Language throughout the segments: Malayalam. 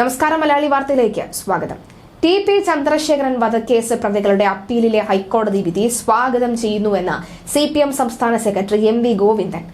നമസ്കാരം മലയാളി വാർത്തയിലേക്ക് സ്വാഗതം. ടി പി ചന്ദ്രശേഖരൻ വധക്കേസ് പ്രതികളുടെ അപ്പീലിലെ ഹൈക്കോടതി വിധി സ്വാഗതം ചെയ്യുന്നുവെന്ന് സി പി എം സംസ്ഥാന സെക്രട്ടറി എം വി ഗോവിന്ദൻ.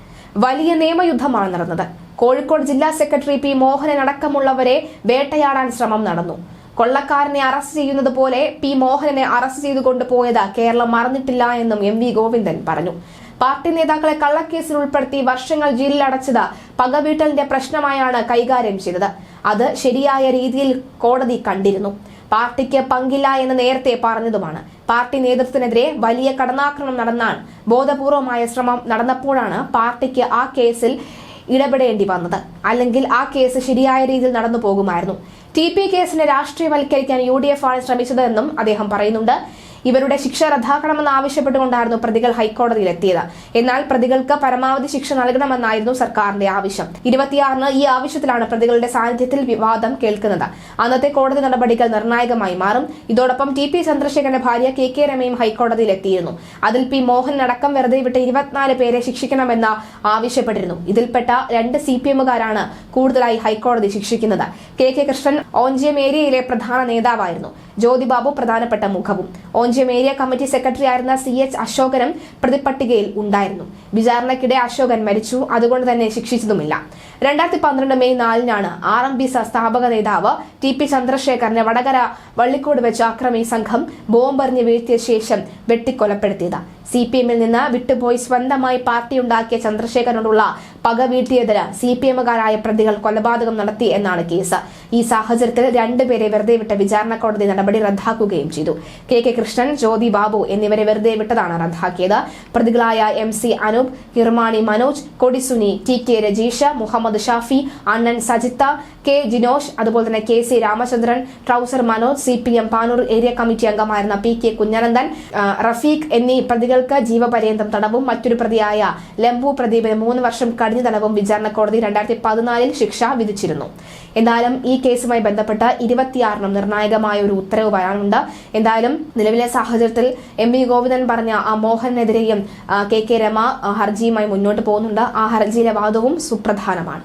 വലിയ നിയമയുദ്ധമാണ് നടന്നത്. കോഴിക്കോട് ജില്ലാ സെക്രട്ടറി പി മോഹനൻ അടക്കമുള്ളവരെ വേട്ടയാടാൻ ശ്രമം നടന്നു. കൊള്ളക്കാരനെ അറസ്റ്റ് ചെയ്യുന്നത് പോലെ പി മോഹനനെ അറസ്റ്റ് ചെയ്തു കൊണ്ടുപോയത് കേരളം മറന്നിട്ടില്ല എന്നും എം വി ഗോവിന്ദൻ പറഞ്ഞു. പാർട്ടി നേതാക്കളെ കള്ളക്കേസിൽ ഉൾപ്പെടുത്തി വർഷങ്ങൾ ജയിലിലടച്ചത് പകവീട്ടലിന്റെ പ്രശ്നമായാണ് കൈകാര്യം ചെയ്തത്. അത് ശരിയായ രീതിയിൽ കോടതി കണ്ടിരുന്നു. പാർട്ടിക്ക് പങ്കില്ല എന്ന് നേരത്തെ പറഞ്ഞതുമാണ്. പാർട്ടി നേതൃത്വത്തിനെതിരെ വലിയ കടന്നാക്രമണം നടന്നാൽ ബോധപൂർവമായ ശ്രമം നടന്നപ്പോഴാണ് പാർട്ടിക്ക് ആ കേസിൽ ഇടപെടേണ്ടി വന്നത്. അല്ലെങ്കിൽ ആ കേസ് ശരിയായ രീതിയിൽ നടന്നു പോകുമായിരുന്നു ടി പി കേസിനെ രാഷ്ട്രീയവൽക്കരിക്കാൻ യു ഡി എഫ് ആണ് ശ്രമിച്ചതെന്നും അദ്ദേഹം പറയുന്നുണ്ട്. ഇവരുടെ ശിക്ഷ റദ്ദാക്കണമെന്ന് ആവശ്യപ്പെട്ടുകൊണ്ടായിരുന്നു പ്രതികൾ ഹൈക്കോടതിയിൽ എത്തിയത് എന്നാൽ പ്രതികൾക്ക് പരമാവധി ശിക്ഷ നൽകണമെന്നായിരുന്നു സർക്കാരിന്റെ ആവശ്യം. ഇരുപത്തിയാറിന് ഈ ആവശ്യത്തിലാണ് പ്രതികളുടെ സാന്നിധ്യത്തിൽ വിവാദം കേൾക്കുന്നത്. അന്നത്തെ കോടതി നടപടികൾ നിർണായകമായി മാറും. ഇതോടൊപ്പം ടി പി ചന്ദ്രശേഖരന്റെ ഭാര്യ കെ കെ രമയും ഹൈക്കോടതിയിൽ എത്തിയിരുന്നു അതിൽ പി മോഹൻ അടക്കം വെറുതെ വിട്ട് ഇരുപത്തിനാല് പേരെ ശിക്ഷിക്കണമെന്ന് ആവശ്യപ്പെട്ടിരുന്നു. ഇതിൽപ്പെട്ട രണ്ട് സി പി എമ്മുകാരാണ് കൂടുതലായി ഹൈക്കോടതി ശിക്ഷിക്കുന്നത്. കെ കെ കൃഷ്ണൻ ഓഞ്ചിയം ഏരിയയിലെ പ്രധാന നേതാവായിരുന്നു. ജ്യോതിബാബു പ്രധാനപ്പെട്ട മുഖവും. ഓഞ്ചിയം ഏരിയ കമ്മിറ്റി സെക്രട്ടറി ആയിരുന്ന സി എച്ച് അശോകനും പ്രതിപട്ടികയിൽ ഉണ്ടായിരുന്നു. വിചാരണയ്ക്കിടെ അശോകൻ മരിച്ചു. അതുകൊണ്ട് തന്നെ ശിക്ഷിച്ചതുമില്ല. രണ്ടായിരത്തി പന്ത്രണ്ട് മെയ് നാലിനാണ് ആർ എം പി സ്ഥാപക നേതാവ് ടി പി ചന്ദ്രശേഖരനെ വടകര വള്ളിക്കോട് വെച്ച് അക്രമി സംഘം ബോംബെറിഞ്ഞ് വീഴ്ത്തിയ ശേഷം വെട്ടിക്കൊലപ്പെടുത്തിയത്. സി പി എമ്മിൽ നിന്ന് വിട്ടുപോയി സ്വന്തമായി പാർട്ടി ഉണ്ടാക്കിയ ചന്ദ്രശേഖരനോടുള്ള പക വീഴ്ത്തിയതിന് സി പി എമ്മുകാരായ പ്രതികൾ കൊലപാതകം നടത്തി എന്നാണ് കേസ്. ഈ സാഹചര്യത്തിൽ രണ്ടുപേരെ വെറുതെ വിട്ട വിചാരണ കോടതി നടപടി റദ്ദാക്കുകയും ചെയ്തു. കെ കെ കൃഷ്ണൻ ജ്യോതി ബാബു എന്നിവരെ വെറുതെ വിട്ടതാണ് റദ്ദാക്കിയത്. പ്രതികളായ M C Anoop Kirmani Manoj Kodi Suni T K Rajeesh Muhammad Shafi Annan Sajith K Jinosh അതുപോലെ തന്നെ K C Ramachandran trouser Manoj C P M Panoor area committee അംഗമായിരുന്ന പി കെ കുഞ്ഞനന്ദൻ റഫീഖ് എന്നീ പ്രതികൾക്ക് ജീവപര്യന്തം തടവും മറ്റൊരു പ്രതിയായ ലംബു പ്രദീപിന് മൂന്ന് വർഷം കഠിന തടവും വിചാരണ കോടതി രണ്ടായിരത്തി പതിനാലിൽ ശിക്ഷ വിധിച്ചിരുന്നു. എന്തായാലും ഈ കേസുമായി ബന്ധപ്പെട്ട് ഇരുപത്തിയാറിനും നിർണായകമായ ഒരു ഉത്തരവ് വരാനുണ്ട്. എന്തായാലും നിലവിലെ സാഹചര്യത്തിൽ എം വി ഗോവിന്ദൻ പറഞ്ഞ മോഹനെതിരെയും കെ കെ രമ ഹർജിയുമായി മുന്നോട്ട് പോകുന്നുണ്ട്. ആ ഹർജിയിലെ വാദവും സുപ്രധാനമാണ്.